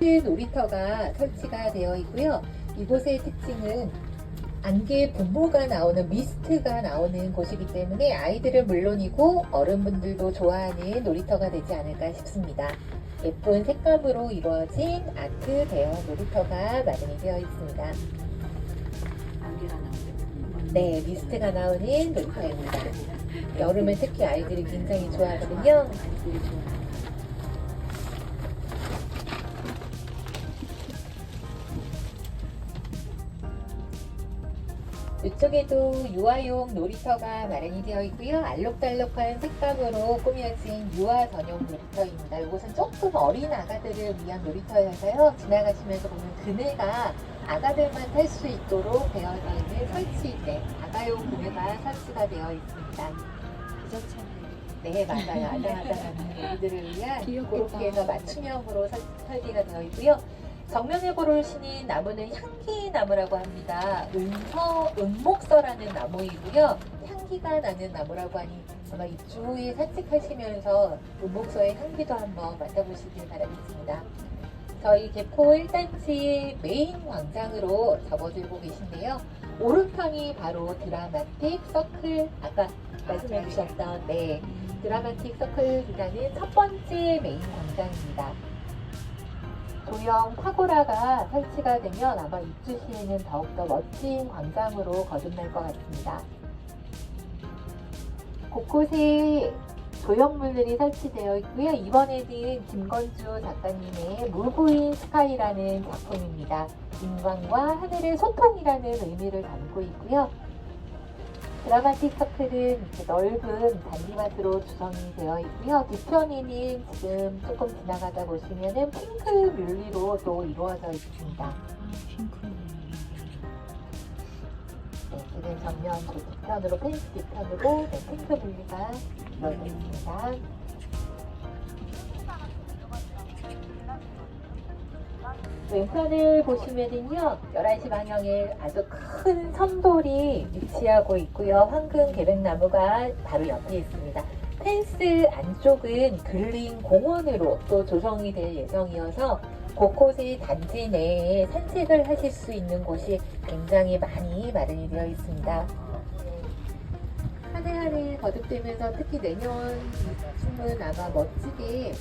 큰 놀이터가 설치가 되어 있고요. 이곳의 특징은 안개 분보가 나오는 미스트가 나오는 곳이기 때문에 아이들은 물론이고 어른분들도 좋아하는 놀이터가 되지 않을까 싶습니다. 예쁜 색감으로 이루어진 아트 대형 놀이터가 마련이 되어 있습니다. 안개가 나오는데. 네, 미스트가 나오는 놀이터입니다. 여름에 특히 아이들이 굉장히 좋아하거든요. 이쪽에도 유아용 놀이터가 마련이 되어 있고요. 알록달록한 색감으로 꾸며진 유아 전용 놀이터입니다. 이곳은 조금 어린 아가들을 위한 놀이터여서요. 지나가시면서 보면 그네가 아가들만 탈 수 있도록 되어 있는 설치대, 아가용 그네가 설치가 되어 있습니다. 그렇잖아요. 네, 맞아요. 아장아장한 애기들을 위한. 그렇게 해서 맞춤형으로 설, 설계가 되어 있고요. 정면에 보시는 나무는 향기나무라고 합니다. 은서, 은목서라는 나무이고요. 향기가 나는 나무라고 하니 아마 입주에 산책하시면서 은목서의 향기도 한번 맡아보시길 바라겠습니다. 저희 개포 1단지 메인 광장으로 접어들고 계신데요. 오른편이 바로 드라마틱 서클, 아까 말씀해 주셨던 네, 드라마틱 서클이라는 첫 번째 메인 광장입니다. 도형 파고라가 설치가 되면 아마 입주 시에는 더욱더 멋진 광장으로 거듭날 것 같습니다. 곳곳에 조형물들이 설치되어 있고요. 이번에는 김건주 작가님의 물부인 스카이라는 작품입니다. 인간과 하늘의 소통이라는 의미를 담고 있고요. 드라마틱 서클은 이렇게 넓은 잔디밭으로 구성이 되어 있고요. 뒤편에는 지금 조금 지나가다 보시면은 핑크 뮬리로 또 이루어져 있습니다. 네, 지금 그 뒤편으로 펜스 뒤편으로 네, 핑크 뮬리가 이루어져 있습니다. 왼편을 보시면은요, 11시 방향에 아주 큰 섬돌이 위치하고 있고요. 황금 계백나무가 바로 옆에 있습니다. 펜스 안쪽은 근린 공원으로 또 조성이 될 예정이어서 곳곳에 단지 내에 산책을 하실 수 있는 곳이 굉장히 많이 마련이 되어 있습니다. 한 해 한 해 거듭되면서 특히 내년쯤은 아마 멋지게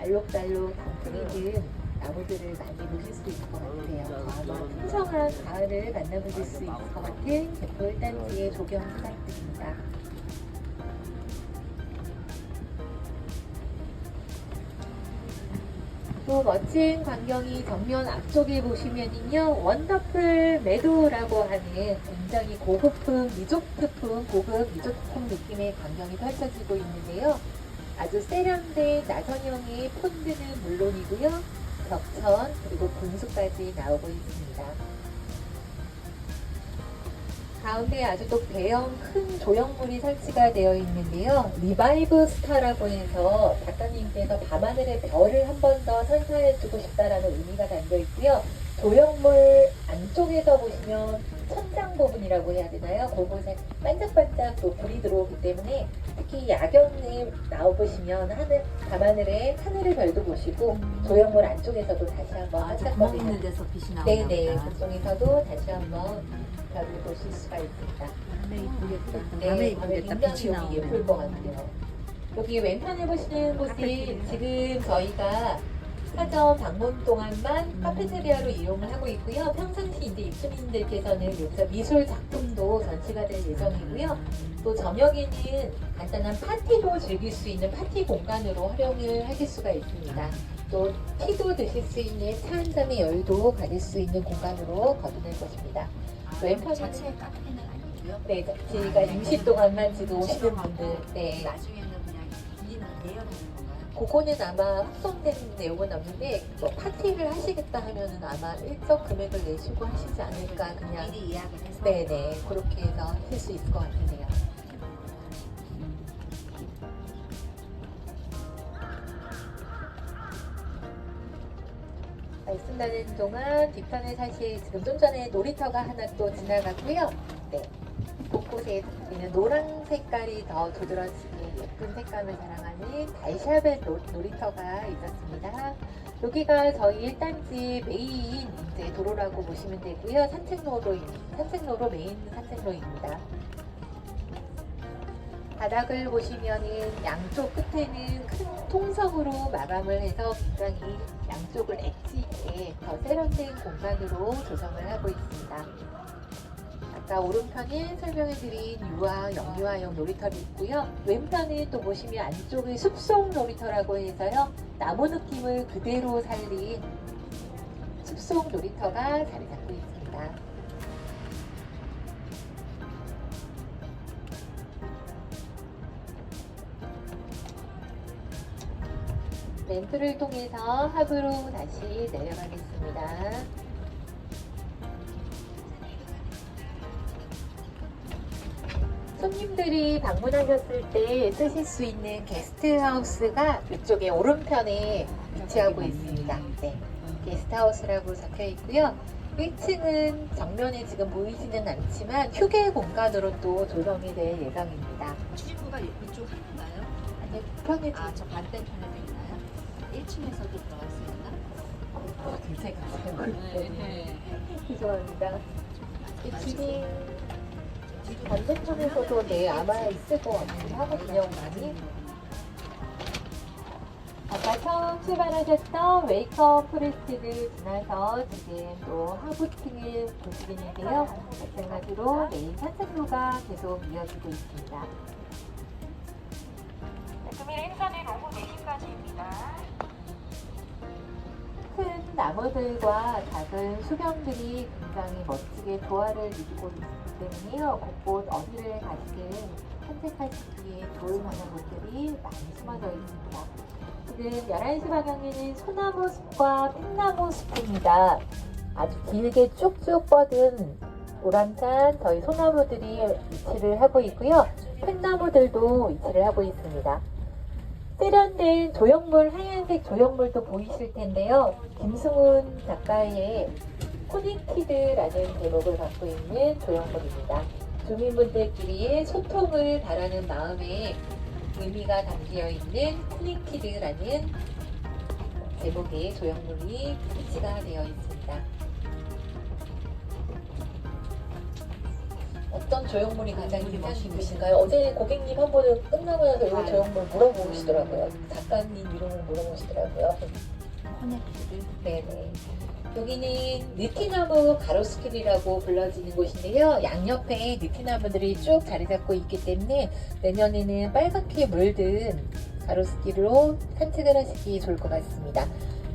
알록달록 단풍이 든 나무들을 많이 보실 수 있을 것 같아요. 아마 풍성한 가을을 만나보실 수 있을 것 같은 개포 1단지의 조경 사이트입니다. 또 멋진 광경이 정면 앞쪽에 보시면은요 원더풀 메도라고 하는 굉장히 고급품 리조트풍 고급 리조트풍 느낌의 광경이 펼쳐지고 있는데요 아주 세련된 나선형의 폰드는 물론이고요 벽천 그리고 분수까지 나오고 있습니다 가운데 아주 또 대형 큰 조형물이 설치가 되어 있는데요. 리바이브 스타라고 해서 작가님께서 밤하늘의 별을 한 번 더 선사해주고 싶다라는 의미가 담겨 있고요. 조형물 안쪽에서 보시면 천장 부분이라고 해야 되나요? 그곳에 반짝반짝 또 불이 들어오기 때문에 특히 야경에 나와보시면 하늘, 밤하늘에 하늘의 별도 보시고 조형물 안쪽에서도 다시 한번 반짝거리는 데서 빛이 나오나 네네. 그쪽에서도 다시 한번 별을 보실 수가 있습니다. 밤에 이쁘겠다. 네, 밤에 이쁘겠다. 빛이 나오네. 예쁠 것 같아요. 여기 왼편에 보시는 곳이 지금 저희가 사전 방문 동안만 카페테리아로 이용을 하고 있고요. 평상시 이제 입주민들께서는 여기서 미술 작품도 전시가 될 예정이고요. 또 저녁에는 간단한 파티도 즐길 수 있는 파티 공간으로 활용을 하실 수가 있습니다. 또 티도 드실 수 있는 차 한 잔의 여유도 가질 수 있는 공간으로 거듭날 것입니다. 아, 왼편에는- 자체 카페는 아니고요. 네, 저희가 임시 동안만 지금 오시는 분들, 네, 나중에는 그냥 일리는 대여되는 건가요? 그거는 아마 확정된 내용은 없는데 뭐 파티를 하시겠다 하면은 아마 일정 금액을 내시고 하시지 않을까 그냥 미리 예약을 해서. 네네 그렇게 해서 하실 수 있을 것 같은데요. 말씀 나누는 동안 뒤편에 사실 지금 좀 전에 놀이터가 하나 또 지나갔고요. 네. 곳곳에 있는 노란 색깔이 더 두드러지게 예쁜 색감을 자랑하는 달샤벳 노- 놀이터가 있었습니다. 여기가 저희 1단지 메인 이제 도로라고 보시면 되고요. 산책로로, 산책로로 메인 산책로입니다. 바닥을 보시면은 양쪽 끝에는 큰 통성으로 마감을 해서 굉장히 양쪽을 엣지 있게 더 세련된 공간으로 조성을 하고 있습니다. 아까 오른편에 설명해드린 유아, 영유아용 놀이터도 있고요. 왼편에 또 보시면 안쪽에 숲속 놀이터라고 해서요. 나무 느낌을 그대로 살린 숲속 놀이터가 자리 잡고 있습니다. 램프를 통해서 합으로 다시 내려가겠습니다. 손님들이 방문하셨을 때 쓰실 수 있는 게스트하우스가 이쪽에 오른편에 위치하고 있습니다. 네, 게스트하우스라고 적혀 있고요. 1층은 정면에 지금 보이지는 않지만 휴게 공간으로 또 조성이 될 예정입니다. 출입구가 이쪽 하나인가요? 아니, 편에 아, 저 반대편에도 있나요? 1층에서도 들어갈 수 있나? 어, 제가 잘 모르겠네요. 네. 죄송합니다. 줄이 반대편에서도 네 아마 있을 것 같긴 하거든요 많이. 아까 처음 출발하셨던 웨이컴 포레스트를 지나서 지금 또 하부층을 보시겠는데요. 마찬가지로 메인 산책로가 계속 이어지고 있습니다. 금일 행사는 오후 4시까지입니다. 큰 나무들과 작은 수병들이 굉장히 멋지게 조화를 이루고 있기 때문에요. 곳곳 어디를 가시든 산책하시기에 좋을 만한 곳들이 많이 숨어져 있습니다. 지금 11시 방향에는 소나무 숲과 팽나무 숲입니다. 아주 길게 쭉쭉 뻗은 오란짠 저희 소나무들이 위치를 하고 있고요. 팽나무들도 위치를 하고 있습니다. 세련된 조형물, 하얀색 조형물도 보이실 텐데요. 김승훈 작가의 코니키드라는 제목을 갖고 있는 조형물입니다. 주민분들끼리의 소통을 바라는 마음에 의미가 담겨 있는 코니키드라는 제목의 조형물이 비치가 되어 있습니다. 어떤 조형물이 가장 인상 깊으신가요? 어제 고객님 한 분은 끝나고 나서 이 조형물 물어보시더라고요. 작가님 이름을 물어보시더라고요. 커넥트를 네네. 여기는 느티나무 가로수길이라고 불러지는 곳인데요. 양옆에 느티나무들이 쭉 자리 잡고 있기 때문에 내년에는 빨갛게 물든 가로수길로 산책을 하시기 좋을 것 같습니다.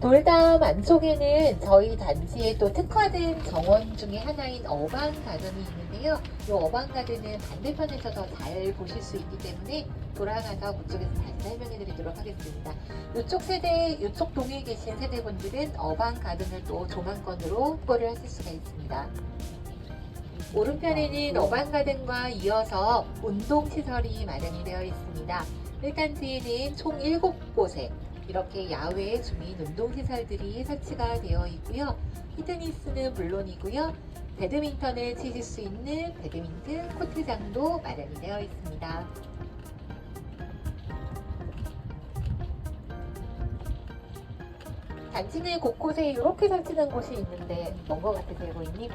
돌담 안쪽에는 저희 단지의 또 특화된 정원 중에 하나인 어반 가든이 있는데요. 이 어반 가든은 반대편에서 더 잘 보실 수 있기 때문에 돌아가서 그쪽에서 다시 설명해 드리도록 하겠습니다. 이쪽 세대, 이쪽 동에 계신 세대분들은 어반 가든을 또 조망권으로 확보를 하실 수가 있습니다. 오른편에는 어반 가든과 이어서 운동 시설이 마련이 되어 있습니다. 1단지에는 총 7곳에 이렇게 야외 주민 운동 시설들이 설치가 되어 있고요. 피트니스는 물론이고요. 배드민턴을 치실 수 있는 배드민턴 코트장도 마련이 되어 있습니다. 단지 내 곳곳에 이렇게 설치된 곳이 있는데 뭔 것 같으세요, 고객님?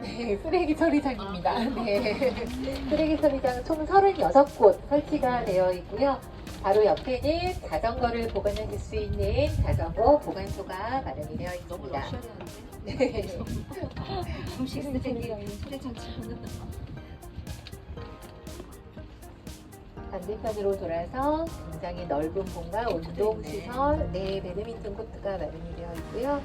네, 쓰레기 처리장입니다. 네. 쓰레기 처리장 총 36곳 설치가 되어 있고요. 바로 옆에는 자전거를 보관하실 수 있는 자전거 보관소가 마련이 되어 있습니다. 럭셔리한데? 네. 음식 쓰레기 반대편으로 돌아서 굉장히 넓은 공간, 운동시설, 네, 배드민턴 코트가 마련이 되어 있고요.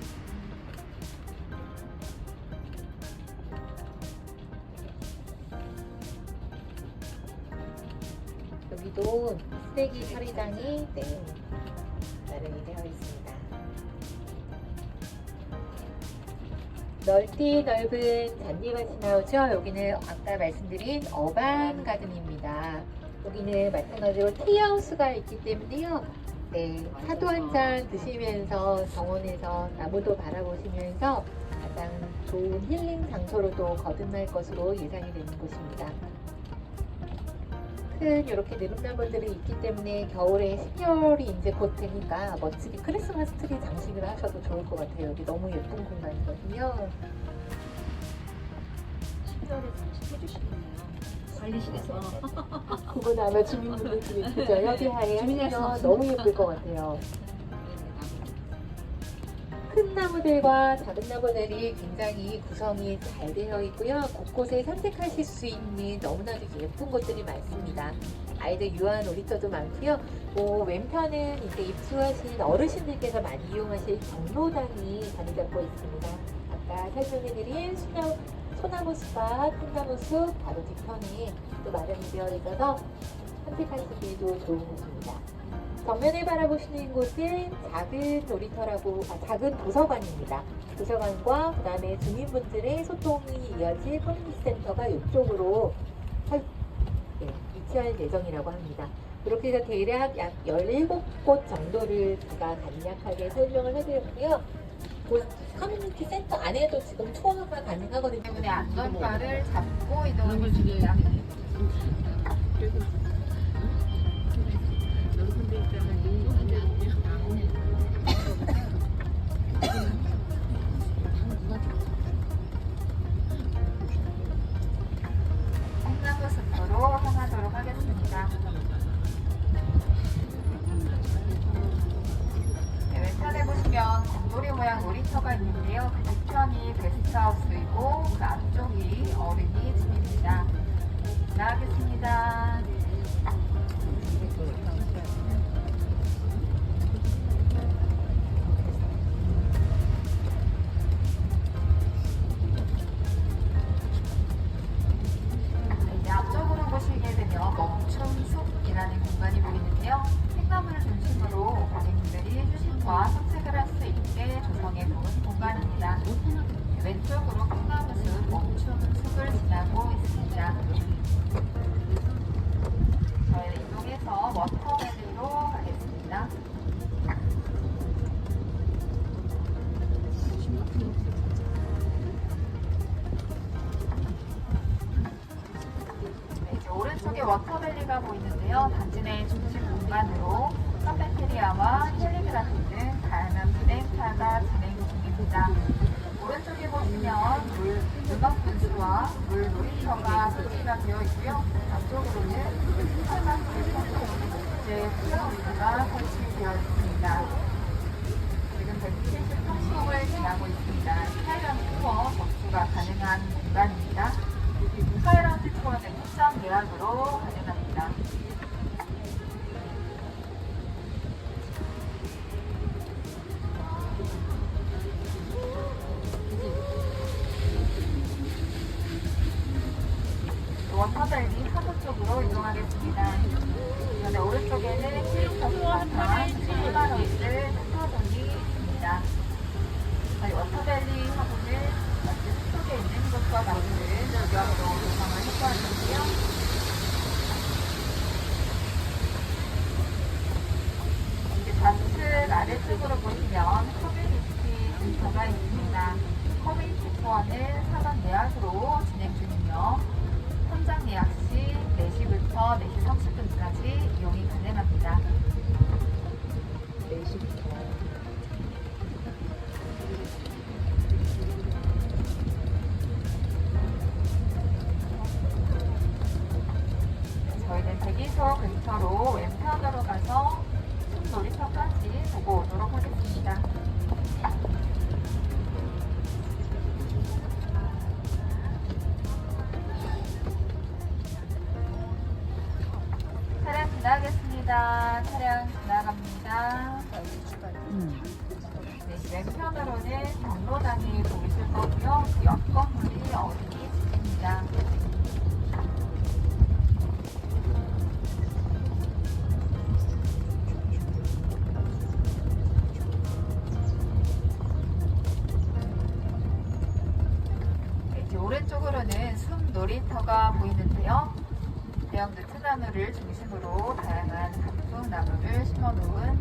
쓰레기 처리장이 네, 마련이 되어 있습니다. 넓디 넓은 잔디밭이 나오죠. 여기는 아까 말씀드린 어반 가든입니다. 여기는 마찬가지로 티하우스가 있기 때문에요. 네, 차도 한 잔 드시면서 정원에서 나무도 바라보시면서 가장 좋은 힐링 장소로도 거듭날 것으로 예상이 되는 곳입니다. 큰 이렇게 느릅나무들이 있기 때문에 겨울에 12월이 이제 곧 되니까 멋지게 크리스마스 트리 장식을 하셔도 좋을 것 같아요. 여기 너무 예쁜 공간이거든요. 12월에 장식해 주시겠네요. 관리실에서. 그건 아마 주민분들끼리 그죠? 수 하시면 없으니까. 너무 예쁠 것 같아요. 큰 나무들과 작은 나무들이 굉장히 구성이 잘 되어 있고요. 곳곳에 산책하실 수 있는 너무나도 예쁜 곳들이 많습니다. 아이들 유아한 놀이터도 많고요. 뭐 왼편은 이제 입주하신 어르신들께서 많이 이용하실 경로당이 자리 잡고 있습니다. 아까 설명해드린 수녀, 소나무 숲과 콩나무 숲 바로 뒤편에 또 마련이 되어 있어서 산책하시기에도 좋은 곳입니다. 정면을 바라보시는 곳은 작은 놀이터라고, 아, 작은 도서관입니다. 도서관과 그 다음에 주민분들의 소통이 이어질 커뮤니티 센터가 이쪽으로 설- 예, 위치할 예정이라고 합니다. 이렇게 해서 대략 약 17곳 정도를 제가 간략하게 설명을 해드렸고요. 그 커뮤니티 센터 안에도 지금 투어가 가능하거든요. 때문에 안전바를 잡고 이동을 중입니다. 콩나무 워터밸리가 보이는데요. 단지 내 중심 공간으로 카페테리아와 캘리그라피 등 다양한 행사가 진행 중입니다. 오른쪽에 보시면 물, 음악 분수와 물 놀이터가 설치가 되어 있고요. 앞쪽으로는 빨간 이제 플러스가 설치되어 있습니다. 지금 170평수를 지나고 있습니다. 타이런 투어 접수가 가능한 공간입니다. 스카이라운지 투어는 입장 예약으로 가능합니다. 대기소 근처로 왼편으로 가서 놀이터까지 보고 오도록 하겠습니다. 나무를 중심으로 다양한 단풍 나무를 심어 놓은